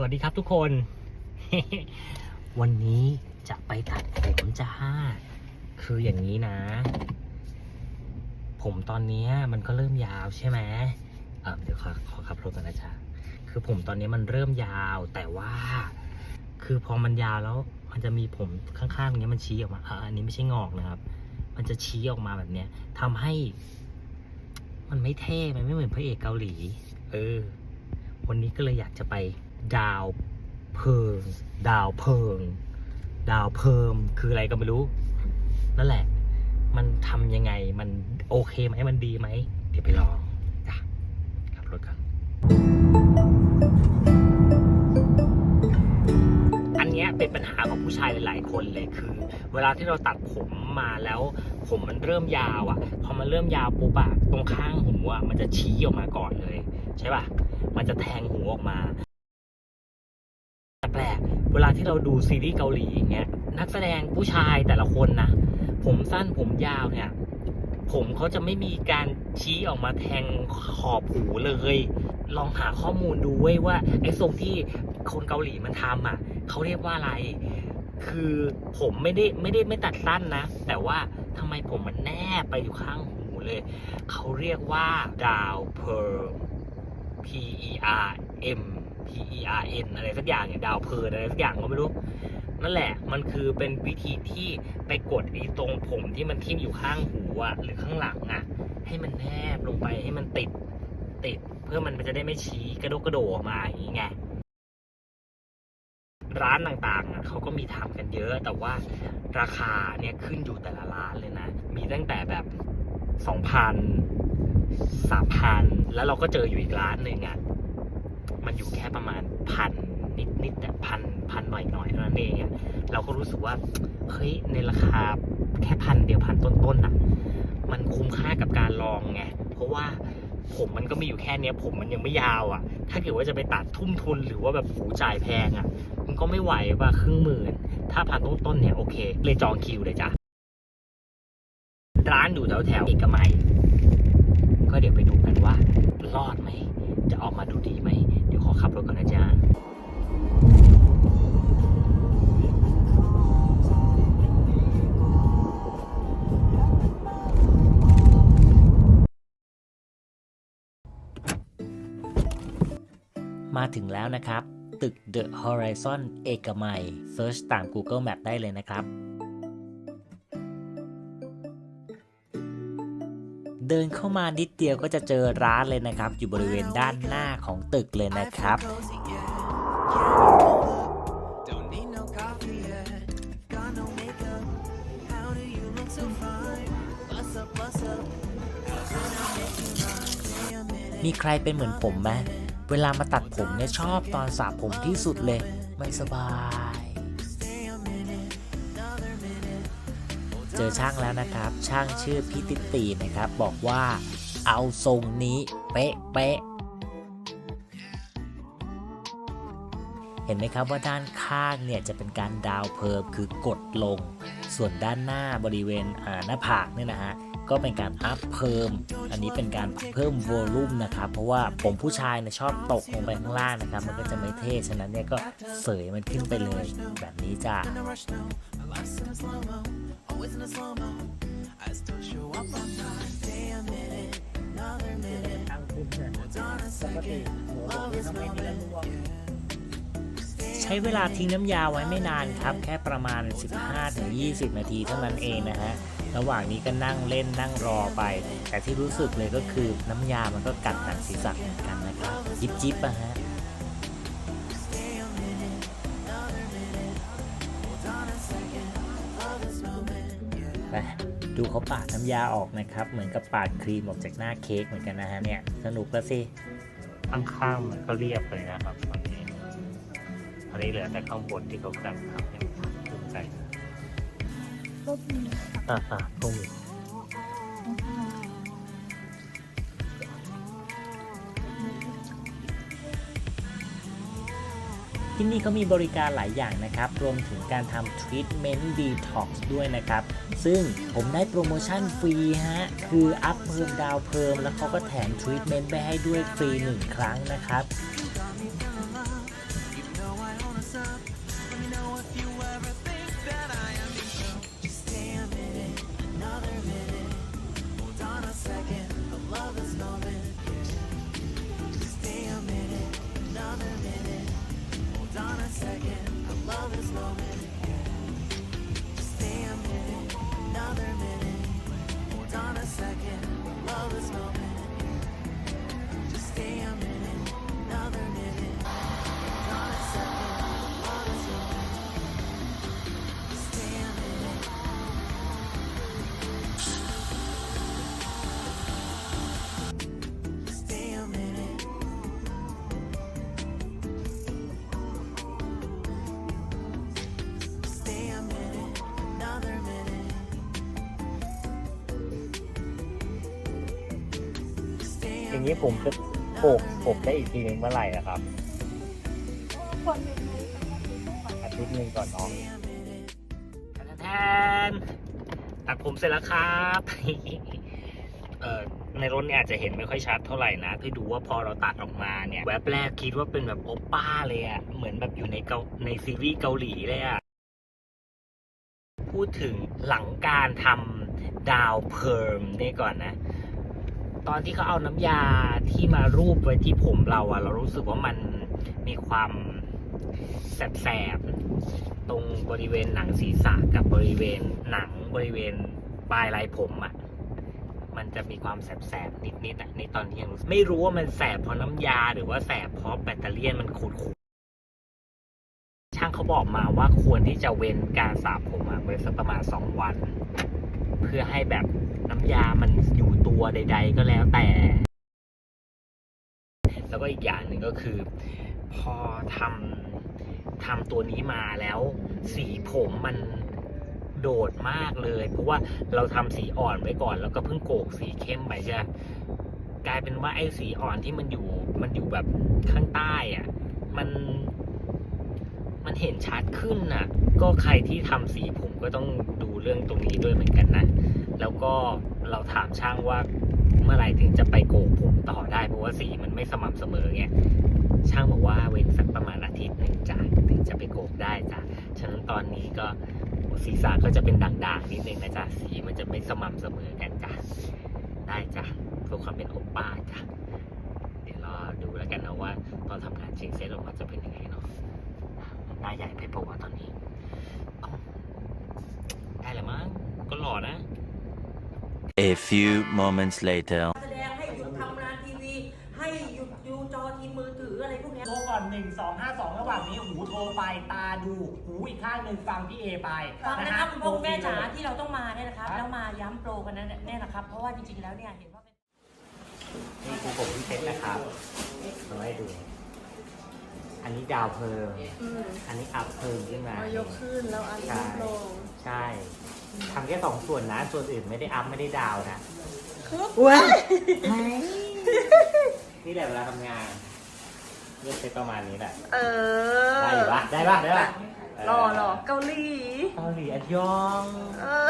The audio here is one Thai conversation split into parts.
สวัสดีครับทุกคน วันนี้จะไปตัดผมจ้าคืออย่างนี้นะ ผมตอนนี้มันก็เริ่มยาวใช่ไหมเเดี๋ยวขอขอขับรถก่อนนะจ๊ะคือผมตอนนี้มันเริ่มยาวแต่ว่า คือพอมันยาวแล้ว มันจะมีผมข้างๆอย่างเงี้ยมันชี้ออกมาอันนี้ไม่ใช่งอกนะครับ มันจะชี้ออกมาแบบเนี้ยทำให้ มันไม่เท่ มันไม่เหมือนพระเอกเกาหลี เออ วันนี้ก็เลยอยากจะไป ดาวเพิง ดาวเพิง ดาวเพิ่มคืออะไรก็ไม่รู้ นั่นแหละ มันทำยังไงมันโอเคไหมมันดีไหมเดี๋ยวไปลองจ้ะขับรถกันอันเนี้ยเป็นปัญหาของผู้ชายหลาย ๆ คนเลยคือ เวลาที่เราตัดผมมาแล้ว ผมมันเริ่มยาวอะพอมันเริ่มยาวปุ๊บอะตรงข้างหูอะมันจะชี้ออกมาก่อนเลย ใช่ป่ะมันจะแทงหูออกมา ปลกเวลาที่เราดูซีรีส์เกาหลีอย่างเงี้ยนักแสดงผู้ชายแต่ละคนนะผมสั้นผมยาวเนี่ย ผมเขาจะไม่มีการชี้ออกมาแทงขอบหูเลย ลองหาข้อมูลดูเว้ยว่าไอ้ทรงที่คนเกาหลีมันทำอะเขาเรียกว่าอะไร คือผมไม่ได้ไม่ได้ไม่ตัดสั้นนะ แต่ว่าทำไมผมมันแนบไปอยู่ข้างหูเลย เขาเรียกว่าดาวเพอร์ P E R M P E R N อะไรสักอย่างเนี่ยดาวเพลินอะไรสักอย่างก็ไม่รู้ นั่นแหละมันคือเป็นวิธีที่ไปกดไอ้ตรงผมที่มันทิ่มอยู่ข้างหูอะหรือข้างหลังอะให้มันแนบลงไปให้มันติดติด เพื่อมันจะได้ไม่ชี้กระโดกกระโดดออกมาอย่างนี้ไงร้านต่างๆเขาก็มีทำกันเยอะ แต่ว่าราคาเนี่ยขึ้นอยู่แต่ละร้านเลยนะ มีตั้งแต่แบบสองพันสามพันแล้วเราก็เจออยู่อีกร้านหนึ่งอะ เฮ้ยในราคาแค่พันเดียวพันต้นๆอะมันคุ้มค่ากับการลองไง เพราะว่าผมมันก็มีอยู่แค่เนี้ย ผมมันยังไม่ยาวอะถ้าเกิดว่าจะไปตัดทุ่มทุนหรือว่าแบบหูจ่ายแพงอะมันก็ไม่ไหวว่าครึ่งหมื่น ถ้าพันต้นๆเนี่ยโอเค เลยจองคิวเลยจ้ะ ร้านอยู่แถวแถวเอกมัย ก็เดี๋ยวไปดูกันว่า รอดไหม จะออกมาดูดีไหม เดี๋ยวขอขับรถก่อนนะจ๊ะ มาถึงแล้วนะครับ ตึก The Horizon เอกมัย Search ตาม Google Map ได้เลยนะครับ เดินเข้ามานิดเดียวก็จะเจอร้านเลยนะครับ อยู่บริเวณด้านหน้าของตึกเลยนะครับ มีใครเป็นเหมือนผมไหม เวลามาตัดผมเนี่ยชอบตอนสระผมที่สุดเลยไม่สบาย เจอช่างแล้วนะครับ ช่างชื่อพี่ติตตีนะครับ บอกว่าเอาทรงนี้เป๊ะเป๊ะเห็นไหมครับว่าด้านข้างเนี่ยจะเป็นการดาวเพิ่มคือกดลง ส่วนด้านหน้าบริเวณหน้าผากเนี่ยนะฮะ ก็เป็นการอัพเพิ่ม อันนี้เป็นการเพิ่มโวลูมนะครับ เพราะว่าผมผู้ชายเนี่ยชอบตกลงไปข้างล่างนะครับ มันก็จะไม่เท่ ฉะนั้นเนี่ยก็เสยมันขึ้นไปเลย แบบนี้จ้า In a rush now. My life's in a slow mo. Always ช้เวลาทิ้งน้ำยาไว้ไม่นานครับ แค่ประมาณ 15-20 นาทีเท่านั้นเองนะฮะระหว่างนี้ก็นั่งเล่นนั่งรอไป แต่ที่รู้สึกเลยก็คือน้ำยามันก็กัดหนังศีรษะเหมือนกันนะครับจิบจิบอะฮะไปดูเขาปาดน้ำยาออกนะครับ เหมือนกับปาดครีมออกจากหน้าเค้กเหมือนกันนะฮะเนี่ย สนุกแล้วสิข้างๆมันก็เรียบเลยนะครับ อนนี้อันนี้เหลือแต่ข้างบนที่เขากำลังทำให้มันตึงใจอ่าอ่าตุ้มที่นี่เขามีบริการหลายอย่างนะครับ รวมถึงการทำ Treatment Detox ด้วยนะครับ ซึ่งผมได้โปรโมชั่นฟรีฮะ คืออัพเพิ่มดาวเพิ่ม แล้วเขาก็แถม Treatment ไปให้ด้วยฟรี1ครั้งนะครับ up. Let me know if you อย่างนี้ผมจะโปกผมได้อีกทีหนึ่งเมื่อไหร่นะครับอาทิตย์หนึ่งก่อนน้องแทนตัดผมเสร็จแล้วครับ เอ่อในรถเนี่ยอาจจะเห็นไม่ค่อยชัดเท่าไหร่นะคือดูว่าพอเราตัดออกมาเนี่ยแวบแรกคิดว่าเป็นแบบโอปป้าเลยอะเหมือนแบบอยู่ในเกาในซีรีส์เกาหลีเลยอะพูดถึงหลังการทำดาวเพิร์มนี่ก่อนนะ ตอนที่เขาเอาน้ำยาที่มารูปไว้ที่ผมเราอะเรารู้สึกว่ามันมีความแสบๆตรงบริเวณหนังศีรษะกับบริเวณหนังบริเวณปลายไหล่ผมอะมันจะมีความแสบๆนิดๆอะนี่ตอนนี้ยังรู้ไม่รู้ว่ามันแสบเพราะน้ำยา หรือว่าแสบเพราะแบตเตอรี่มันขูดๆช่างเขาบอกมาว่าควรที่จะเว้นการสระผมอะไว้สักประมาณสองวัน เพื่อให้แบบ น้ำยามันอยู่ตัวใด ๆ ก็แล้วแต่ แล้วก็อีกอย่างหนึ่งก็คือ พอทำทำตัวนี้มาแล้ว สีผมมันโดดมากเลย เพราะว่าเราทำสีอ่อนไว้ก่อน แล้วก็เพิ่งโกกสีเข้มไปใช่กลายเป็นว่าไอ้สีอ่อนที่มันอยู่มันอยู่แบบข้างใต้อะ่ะมันมันเห็นชัดขึ้นน่ะ ก็ใครที่ทำสีผมก็ต้องดูเรื่องตรงนี้ด้วยเหมือนกันนะ ก็เราถามช่างว่าเมื่อไหร่ถึงจะไปโกกผมต่อได้เพราะว่าสีมันไม่สม่ำเสมอไงช่างบอกว่าเว้นสักประมาณอาทิตย์หนึ่งจ้ะถึงจะไปโกกได้จ้ะฉะนั้นตอนนี้ก็ศีรษะก็จะเป็นด่างๆนิดนึงนะจ๊ะสีมันจะไม่สม่ำเสมอกันจ้ะได้จ้ะเพื่อความเป็นโอป้าจ้ะเดี๋ยวรอดูแล้วกันนะว่า ตอนทำงานจริงเสร็จออกมาจะเป็นยังไงเนาะหน้าใหญ่ไปปะวะตอนนี้ได้แล้วมั้งก็หล่อนะ A few moments later. แสดงให้หยุดทำงานทีวี ให้หยุดดูจอทีมือถืออะไรพวกเนี้ยโทรก่อนหนึ่งสองห้าสองระหว่างนี้หูโทรไปตาดู หูอีกข้างหนึ่งฟังพี่เอไปฟังนะครับคุณพ่อคุณแม่จ๋าโทรที่เราต้องมาเนี่ยนะครับ แล้วมาย้ำโปรกันนั้นเนี่ยนะครับ เพราะว่าจริงๆแล้วเนี่ยเห็นว่าเป็นนี่คือผมที่เซ็ตนะครับมาให้ดู อันนี้ดาวเพิงอันนี้อัพเพิงขึ้นมาเอายกขึ้นแล้วอันใช่ลงใช่ ทำแค่สองส่วนนะ ส่วนอื่นไม่ได้อัพไม่ได้ดาวนะว้านี่แหละเวลาทำงานเลือกเซ็ตประมาณนี้แหละเออได้อยู่ปะได้ปะได้ปะหล่อหล่อเกาหลีเกาหลีอันยอง เออ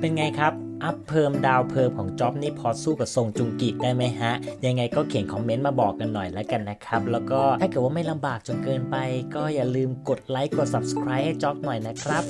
เป็นไงครับ อัพเพิ่มดาวเพิ่มของจ็อบนี่พอสู้กับทรงจุงกิได้ไหมฮะ ยังไงก็เขียนคอมเมนต์มาบอกกันหน่อยแล้วกันนะครับ แล้วก็ถ้าเกิดว่าไม่ลำบากจนเกินไป ก็อย่าลืมกดไลค์กด subscribe ให้จ็อบหน่อยนะครับ